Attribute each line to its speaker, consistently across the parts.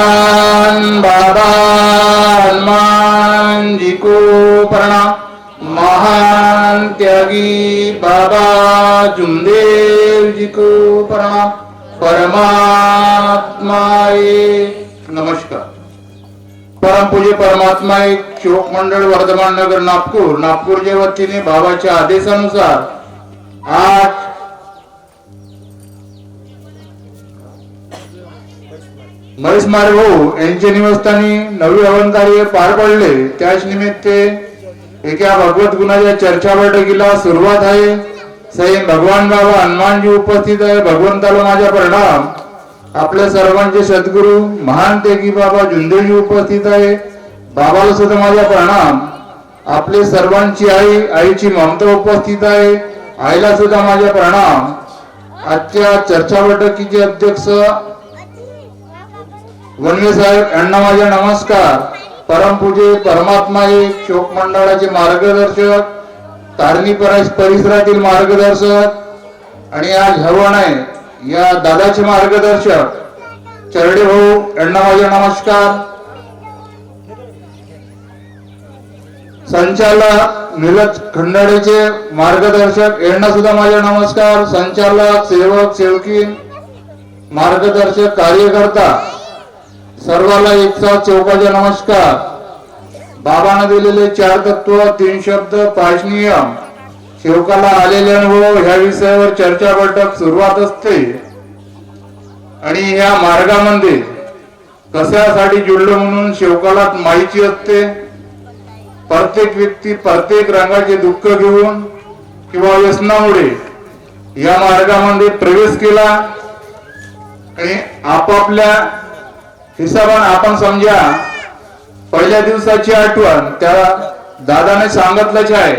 Speaker 1: हनुमान बाबा हनुमान को प्रणाम महान त्यागी बाबा जुमदेव जी को प्रणाम परमात्मा नमस्कार. परम परमपूज्य परमात्मा एक शोक मंडळ वर्धमान नगर नागपूर. नागपूरच्या वतीने बाबाच्या आदेशानुसार आज महेश भाऊ हो, यांच्या निवासस्थानी नवी हवन कार्य पार पडले. त्याच निमित्ते एका भगवत गुणाच्या चर्चा बैठकीला सुरुवात आहे. सैन भगवान बाबा हनुमानजी उपस्थित आहे. भगवंताला माझा प्रणाम. आपल्या सर्वांचे सद्गुरू महान तेगी बाबा जुंदेजी उपस्थित आहे. बाबाला सुद्धा माझा प्रणाम. आपले सर्वांची आई आईची ममता उपस्थित आहे. आईला सुद्धा माझा प्रणाम. आजच्या चर्चा बैठकीचे अध्यक्ष वनवे साहेब यांना माझे नमस्कार. परमपूजे परमात्मा एक शोक मंडळाचे मार्गदर्शक तारणी परिसरातील मार्गदर्शक आणि आज हवन आहे या दादाचे मार्गदर्शक चरडे भाऊ यांना माझे नमस्कार. संचालक निलज खंडाळेचे मार्गदर्शक यांना सुद्धा माझे नमस्कार. संचालक सेवक सेवकी मार्गदर्शक कार्यकर्ता सर्वाला एकचा चौकाचा नमस्कार. बाबाने दिलेले चार तत्व तीन शब्द पाच नियम. शेवकाला आलेले अनुभव ह्या विषयावर चर्चा बैठक सुरुवात असते. आणि ह्या मार्गामध्ये कशासाठी जुळलो म्हणून शेवकाला माहिती असते? प्रत्येक व्यक्ती प्रत्येक रंगाचे दुःख घेऊन किंवा व्यसनामुळे या मार्गामध्ये प्रवेश केला. आणि आपापल्या हिसाबान आपण समजा पहिल्या दिवसाची आठवण त्या दादाने सांगितलंच आहे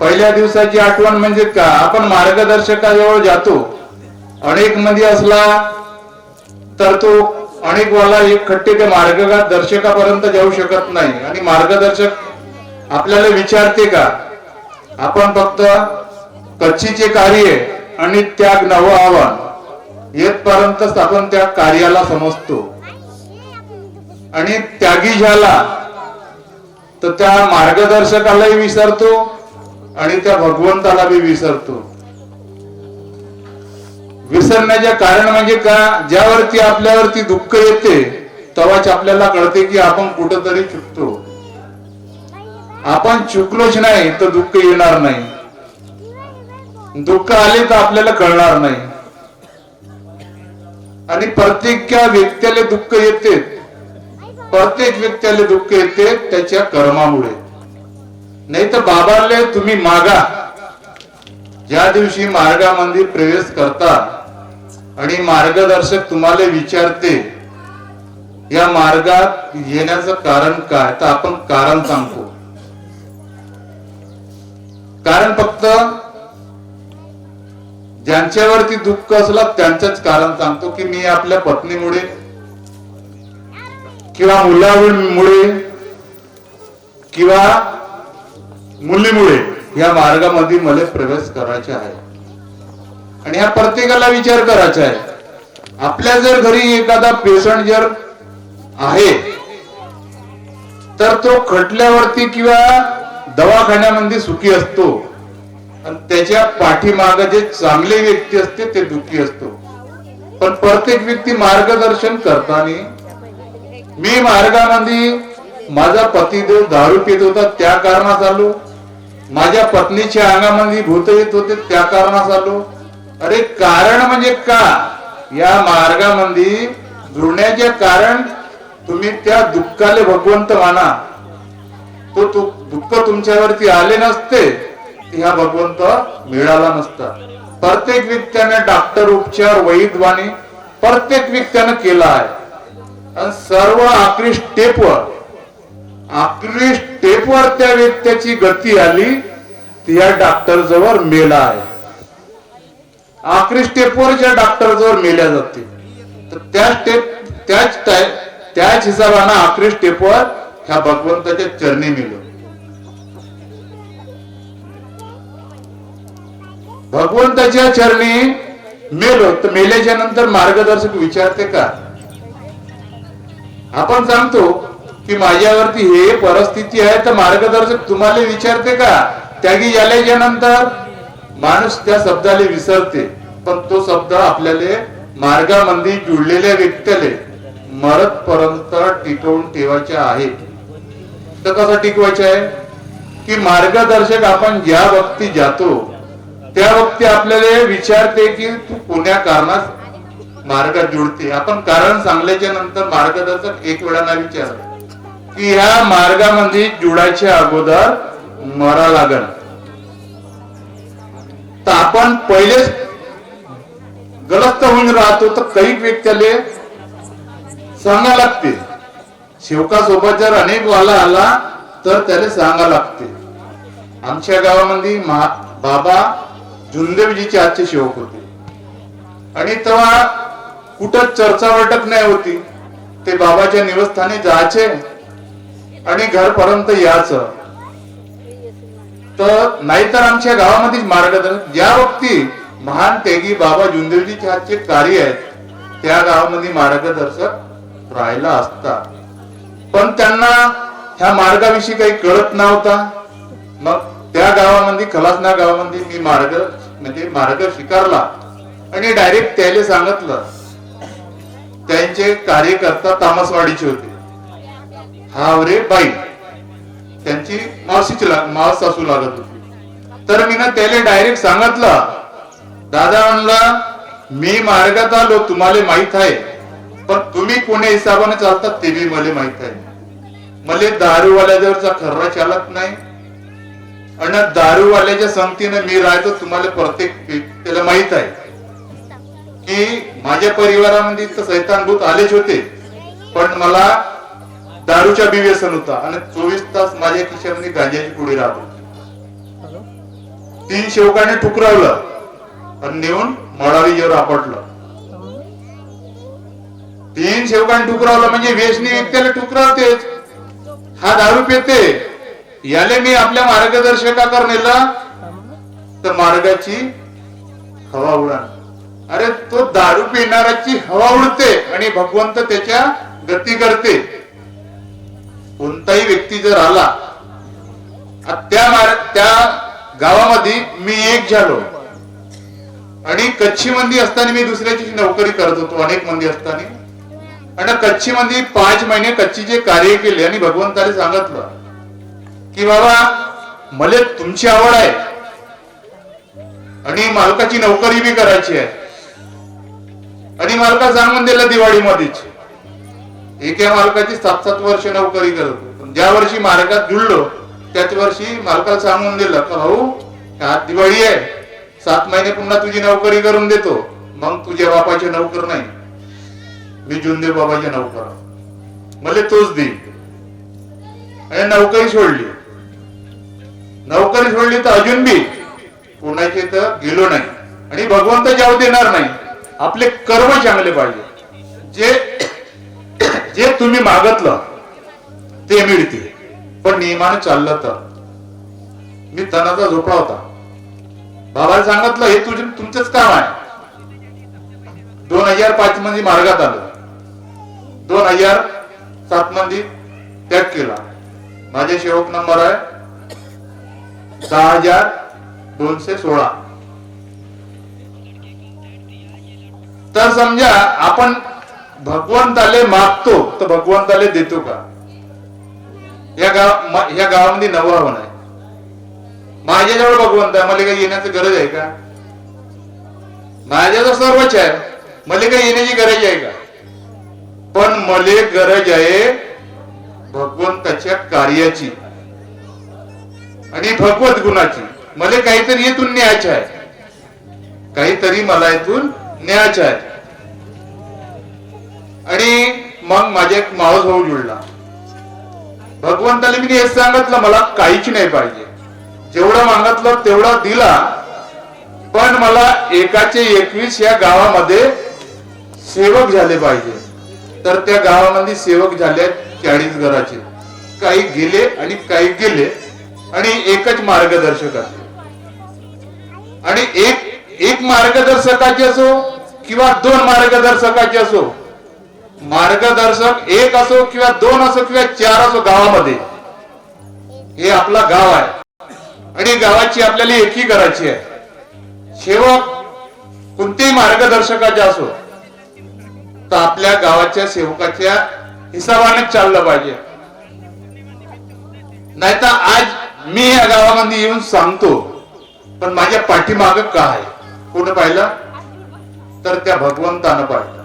Speaker 1: पहिल्या दिवसाची आठवण म्हणजे का? आपण मार्गदर्शकाजवळ जातो. अनेकमध्ये असला तर तो अनेक वाला एक खट्टे ते मार्ग दर्शकापर्यंत जाऊ शकत नाही. आणि मार्गदर्शक आपल्याला विचारते का? आपण फक्त कच्चीचे कार्य आणि त्याग नवं आव्हान येतपर्यंतच आपण त्या कार्याला समजतो. आणि त्यागी झाला तर त्या मार्गदर्शकालाही विसरतो आणि त्या भगवंताला बी विसरतो. विसरण्याचे कारण म्हणजे का ज्यावरती आपल्यावरती दुःख येते तेव्हाच आपल्याला कळते की आपण कुठंतरी चुकतो. आपण चुकलोच नाही तर दुःख येणार नाही. दुःख आले तर आपल्याला कळणार नाही. आणि प्रत्येक व्यक्तीला दुःख येते प्रत्येक व्यक्तीला दुःख येते त्याच्या कर्मामुळे. नाही तर बाबाले तुम्ही मागा. ज्या दिवशी मार्गामध्ये प्रवेश करता आणि मार्गदर्शक तुम्हाला विचारते या मार्गात येण्याचं कारण काय? तर आपण कारण सांगतो. कारण फक्त ज्यांच्यावरती दुःख असलं त्यांचंच कारण सांगतो की मी आपल्या पत्नीमुळे किंवा मुलामुळे किंवा मुलीमुळे या मार्गामध्ये मला प्रवेश करायचा आहे. आणि ह्या प्रत्येकाला विचार करायचा आहे. आपल्या जर घरी एखादा पेशंट जर आहे तर तो खटल्यावरती किंवा दवाखान्यामध्ये सुखी असतो. आणि त्याच्या पाठीमाग जे चांगले व्यक्ती असते ते दुःखी असतो. पण प्रत्येक व्यक्ती मार्गदर्शन करताना मी मार्गामध्ये माझा पतिदेव दारू पित होता त्या कारणात आलो. माझ्या पत्नीच्या अंगामध्ये भूत येत होते त्या कारणात आलो. अरे कारण म्हणजे का? या मार्गामध्ये जुळण्याचे कारण तुम्ही त्या दुःखाले भगवंत माना. तो तु- दुःख तुमच्यावरती आले नसते ह्या भगवंत मिळाला नसता. प्रत्येक व्यक्त्याने डॉक्टर उपचार वैद्यवाणी प्रत्येक व्यक्त्यानं केला आहे. सर्व आखरी स्टेपवर आखरी स्टेपवर त्या व्यक्तीची गती आली ती या डॉक्टर जवळ मेला आहे. आखरी स्टेपवर ज्या डॉक्टर जवळ मेल्या जाते तर त्या स्टेप त्याच त्याच हिशोबानं आखरी स्टेपवर ह्या भगवंताच्या चरणी मिळ भगवंताच्या चरणी मेलो. तर मेल्याच्या नंतर मार्गदर्शक विचारते का? आपण सांगतो की माझ्यावरती हे परिस्थिती आहे तर मार्गदर्शक तुम्हाला विचारते का? त्यागी झाल्याच्यानंतर माणूस त्या शब्दाला विसरते पण तो शब्द आपल्याला मार्गामध्ये जुळलेल्या व्यक्तीले मरतपर्यंत टिकवून ठेवायचे आहे तर कसं टिकवायचे आहे? की मार्गदर्शक आपण ज्या वक्ती जातो त्या वक्ती आपल्याला विचारते की तू कोण्या कारणास मार्गात जुळते. आपण कारण सांगल्याच्या नंतर मार्गदर्शक एक वेळाला विचार की ह्या मार्गामध्ये जुडायच्या अगोदर मरा लागण. तर आपण पहिलेच गलत होऊन राहतो तर काही व्यक्तीले सांगा लागते. शेवकासोबत जर अनेक वाला आला तर त्याला सांगा लागते. आमच्या गावामध्ये महा बाबा जुंदेवजीचे आजचे शेवक होते. आणि तेव्हा कुठं चर्चा वाटप नाही होती. ते बाबाच्या निवस्थानी जायचे आणि घरपर्यंत यायचं. तर नाहीतर आमच्या गावामध्ये मार्गदर्शन ज्या वक्ती महान तेगी बाबा जुंदेवजीच्या हातचे कार्य आहेत. त्या गावामध्ये मार्गदर्शक राहिला असता. पण त्यांना ह्या मार्गाविषयी काही कळत नव्हता. मग त्या गावामध्ये खलासना गावामध्ये मी मार्ग म्हणजे मार्ग स्वीकारला. आणि डायरेक्ट त्याला सांगितलं त्यांचे कार्यकर्ता तामसवाडीचे होते. हावरे बाई. त्यांची मावशीची मावस सासू लागत होती. तर मी ना त्याला डायरेक्ट सांगितलं दादा म्हणला मी मार्गात आलो तुम्हाला माहीत आहे. पण तुम्ही कोण्या हिसाबाने चालतात ते बी मला माहीत आहे. मला दारूवाल्याजवळचा खर्रा चालत नाही. आणि दारूवाल्याच्या संगतीने मी राहतो तुम्हाला प्रत्येक त्याला माहीत आहे. की माझ्या परिवारामध्ये तर सैतानभूत आलेच होते. पण मला दारूच्या बी व्यसन होता आणि चोवीस तास माझ्या खिशामध्ये गांजाची पुढे राहत होती. तीन शेवकाने ठुकरावलं आणि नेऊन मळावीवर आपटलं. तीन शेवकाने ठुकरावलं म्हणजे वेशनी व्यक्तीला ठुकरावतेच. हा दारू पिते. याले मी आपल्या मार्गदर्शकाकर नेला. तर मार्गाची हवा उडान अरे तो दारू पिणाऱ्याची हवा उडते आणि भगवंत त्याच्या गती करते. कोणताही व्यक्ती जर आला त्या त्या गावामध्ये मी एक झालो. आणि कच्छी मंदी असताना मी दुसऱ्याची नोकरी करत होतो अनेक मंदी असताना. आणि कच्छी मध्ये पाच महिने कच्चीचे कार्य केले आणि भगवंताने सांगितलं की बाबा मला तुमची आवड आहे आणि मालकाची नोकरी बी करायची आहे. आणि मालका सांगून दिलं दिवाळीमध्येच. एका मालकाची सात सात वर्ष नोकरी करत पण ज्या वर्षी मार्गात जुळलो त्याच वर्षी मालकाला सांगून दिलं का भाऊ आज दिवाळी आहे. सात महिने पुन्हा तुझी नोकरी करून देतो. मग तुझ्या बापाचे नोकर नाही. मी जुंदेव बाबाच्या नोकर मला तोच दे आणि नोकरी सोडली. नोकरी सोडली तर अजून बी कोणाचे तर गेलो नाही. आणि भगवंत जाऊ देणार नाही. आपले कर्म चांगले पाहिजे. जे जे तुम्ही मागतलं ते मिळते पण नियमाने चाललं तर. मी तणाचा झोपडा होता. बाबाला सांगितलं हे तुझे तुमचंच काम आहे. दोन हजार पाच मध्ये मार्गात आलं. दोन हजार सात मध्ये त्याग केला. माझे शेवक नंबर आहे दहा हजार दोनशे सोळा. तर समजा आपण भगवंताले मागतो तर भगवंताले देतो का? या गाव या गावामध्ये नवरावण आहे. माझ्याजवळ भगवंत आहे मला काही येण्याची गरज आहे का? माझ्याजवळ सर्वच आहे मला काही येण्याची गरज आहे का? पण मले गरज आहे भगवंताच्या कार्याची आणि भगवत गुणाची. मला काहीतरी येथून न्यायचं आहे. काहीतरी मला इथून न्यायचं आहे. आणि मग माझे एक मावस भाऊ जुळला. भगवंताने मी हेच सांगितलं मला काहीच नाही पाहिजे. जेवढं मागितलं तेवढा दिला. पण मला एकाचे एकवीस या गावामध्ये सेवक झाले पाहिजे. तर त्या गावामध्ये सेवक झाले चाळीस घराचे. काही गेले आणि काही गेले आणि एकच मार्गदर्शक मार्गदर्शकाचे आणि एक एक मार्गदर्शकाचे असो किंवा दोन मार्गदर्शकाचे असो मार्गदर्शक एक असो किंवा दोन असो किंवा चार असो गावामध्ये हे आपला गाव आहे. आणि गावाची आपल्याला एकी करायची आहे. सेवक कोणतेही मार्गदर्शकाचे असो तर आपल्या गावाच्या सेवकाच्या हिसाबाने चाललं पाहिजे. नाहीतर आज मी या गावामध्ये येऊन सांगतो पण माझ्या पाठीमाग काय कोण पाहिलं? तर त्या भगवंतानं पाहिलं.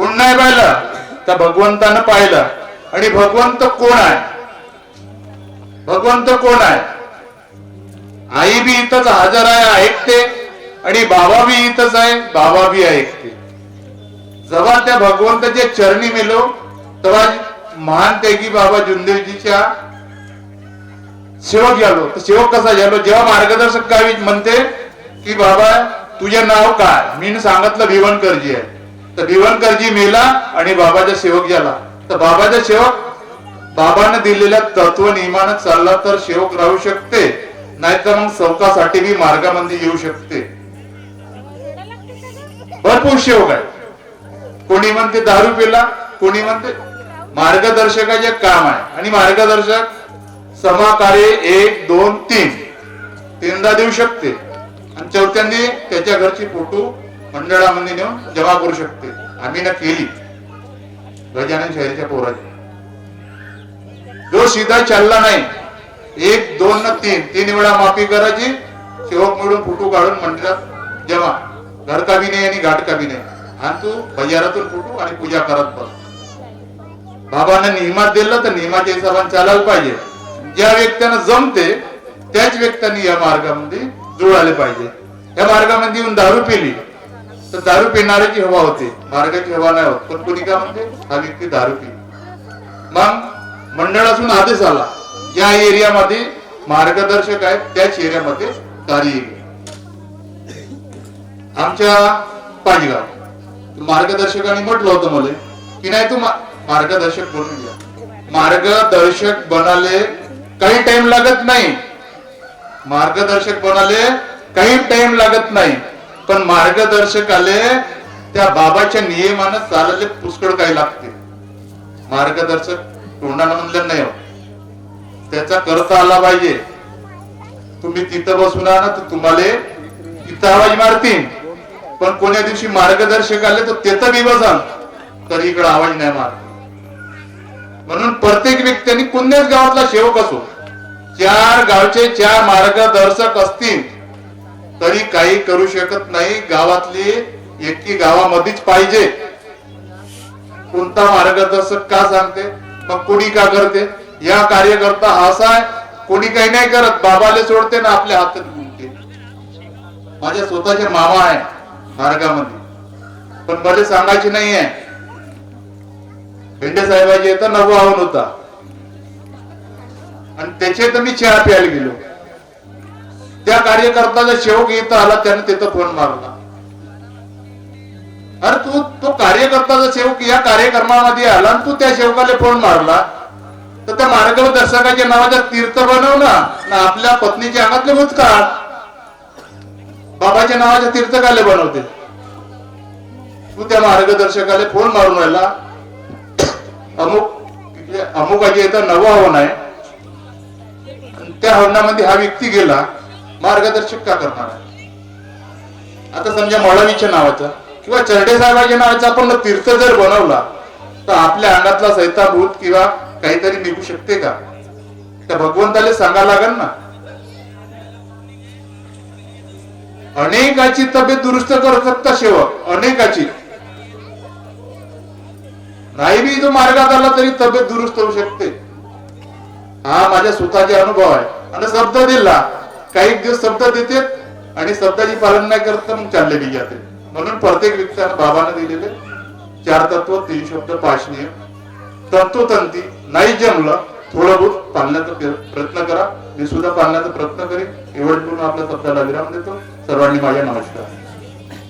Speaker 1: कोण नाही पाहिलं? त्या भगवंतानं पाहिलं. आणि भगवंत कोण आहे? भगवंत कोण आहे? आई बी इथंच हजर आहे ऐकते. आणि बाबा बी इथंच आहे बाबा बी ऐकते. जेव्हा त्या भगवंताच्या चरणी मेलो तेव्हा महान त्यागी बाबा जुंदेवजीच्या सेवक झालो. तर सेवक कसा झालो? जेव्हा मार्गदर्शक काय म्हणते की बाबा तुझे नाव काय? मी सांगितलं भिवनकरजी आहे. तर भिवनकरजी मेला आणि बाबाचा सेवक झाला. तर बाबाचा सेवक बाबानं दिलेल्या तत्व नियमानं चालला तर सेवक राहू शकते नाहीतर मग चौकासाठी बी मार्गामध्ये येऊ शकते. भरपूर सेवक आहे कोणी म्हणते दारू पिला कोणी म्हणते मार्गदर्शकाचे काम आहे. आणि मार्गदर्शक समाकार्य एक दोन तीन. तीनदा देऊ शकते. आणि चौथ्यांदी त्याच्या घरची फोटो मंडळामध्ये नेऊन जमा करू शकते. आम्ही ना केली. गजानन शहरीच्या पोराची. जो सीधा चालला नाही एक दोन न तीन तीन वेळा माफी करायची शेवक मिळून फुटू काढून मंदिरात जमा. घर का बी नाही आणि घाट का बी नाही. आणि तू बाजारातून फुटू आणि पूजा करत बस. बाबांना नियमात दिलं तर नियमाच्या हिशोबाने चालायला पाहिजे. ज्या व्यक्तींना जमते त्याच व्यक्त्यांनी या मार्गामध्ये जुळाले पाहिजे. या मार्गामध्ये येऊन दारू पिली. तर दारू पिणाऱ्याची हवा होते. मार्गाची हवा नाही होत. पण कोणी काय म्हणते? हा व्यक्ती दारू पी मग मंडळातून आदेश आला. ज्या एरियामध्ये मार्गदर्शक आहेत. त्याच एरियामध्ये कार्य आमच्या पाचगाव मार्गदर्शकाने म्हटलं होतं मला की नाही तू मार्गदर्शक बनून घ्या. मार्गदर्शक बनाले काही टाइम लागत नाही. मार्गदर्शक बनाले काही टाइम लागत नाही. पण मार्गदर्शक आले त्या बाबाच्या नियमानं चालले पुष्कळ काही लागते. मार्गदर्शक तोंडानं म्हणलं नाही हो. त्याचा करता आला पाहिजे. तुम्ही तिथं बसून ना तर तुम्हाला तिथं आवाज मारतील. पण कोण्या दिवशी मार्गदर्शक आले तर तिथं बी बसाल तर इकडे आवाज नाही मार म्हणून प्रत्येक व्यक्तीने कोणत्याच गावातला सेवक असो चार गावचे चार मार्गदर्शक असतील तरी काही करू शकत नाही. गावातली एकी गावामध्येच पाहिजे. कोणता मार्गदर्शक का सांगते? मग कोणी का करते? या कार्यकर्ता हा असा आहे कोणी काही नाही करत. बाबाले सोडते ना आपल्या हातात गुंते माझ्या स्वतःचे मामा आहे मार्गामध्ये. पण मला सांगायचे नाही आहे. भेंडे साहेबाची तर नवं होता. आणि त्याचे तर मी चहा प्यायला गेलो. त्या कार्यकर्त्याचा शेवक इथं आला त्याने तिथं फोन मारला. अरे तू तो कार्यकर्त्याचा सेवक या कार्यक्रमामध्ये आला आणि तू त्या सेवकाला फोन मारला. तर त्या मार्गदर्शकाच्या नावाचा तीर्थ बनव ना. आपल्या पत्नीच्या अंगातले भूत काढ. बाबाच्या नावाच्या तीर्थ काले बनवते? तू त्या मार्गदर्शकाला फोन मारून राहिला. अमुक अमुकाचे इथं नवं हवन आहे. त्या हवनामध्ये हा व्यक्ती गेला. मार्गदर्शक का करणार आहे? आता समजा मळवीच्या नावाचा किंवा चरडे साहेबाच्या नावाचा आपण तीर्थ जर बनवला तर आपल्या अंगातला सैताभूत किंवा काहीतरी निघू शकते का? त्या भगवंताला सांगा लागेल ना? अनेकाची तब्येत दुरुस्त करत शकता सेवक अनेकाची. नाही बी तो मार्गात आला तरी तब्येत दुरुस्त होऊ शकते. हा माझ्या स्वतःचे अनुभव आहे. आणि शब्द दिला काही दिवस शब्द देते आणि शब्दाची पालन नाही करत तर मग चालले बी जाते. म्हणून प्रत्येक व्यक्तीला बाबाने दिलेले चार तत्व तीन शब्द पाचनीय तंतोतंती नाही जमलं थोडं बहुत पालण्याचा प्रयत्न करा. मी सुद्धा पालण्याचा प्रयत्न करेन. एवढं करून आपल्या शब्दाला विराम देतो. सर्वांनी माझ्या नमस्कार.